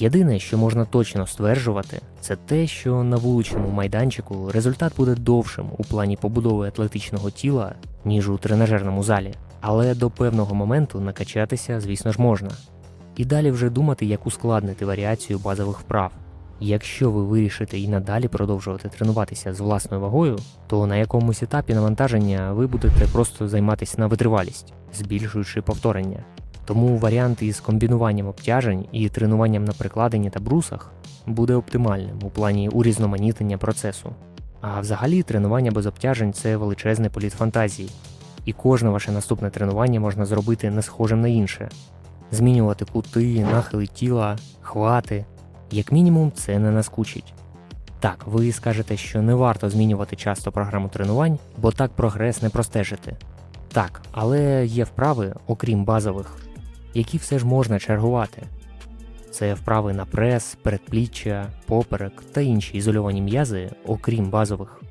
Єдине, що можна точно стверджувати, це те, що на вуличному майданчику результат буде довшим у плані побудови атлетичного тіла, ніж у тренажерному залі. Але до певного моменту накачатися, звісно ж, можна. І далі вже думати, як ускладнити варіацію базових вправ. Якщо ви вирішите і надалі продовжувати тренуватися з власною вагою, то на якомусь етапі навантаження ви будете просто займатися на витривалість, збільшуючи повторення. Тому варіант із комбінуванням обтяжень і тренуванням на прикладенні та брусах буде оптимальним у плані урізноманітнення процесу. А взагалі тренування без обтяжень це величезний політ фантазії, і кожне ваше наступне тренування можна зробити не схожим на інше, змінювати кути, нахили тіла, хвати. Як мінімум, це не наскучить. Так, ви скажете, що не варто змінювати часто програму тренувань, бо так прогрес не простежити. Так, але є вправи, окрім базових, які все ж можна чергувати. Це вправи на прес, передпліччя, поперек та інші ізольовані м'язи, окрім базових.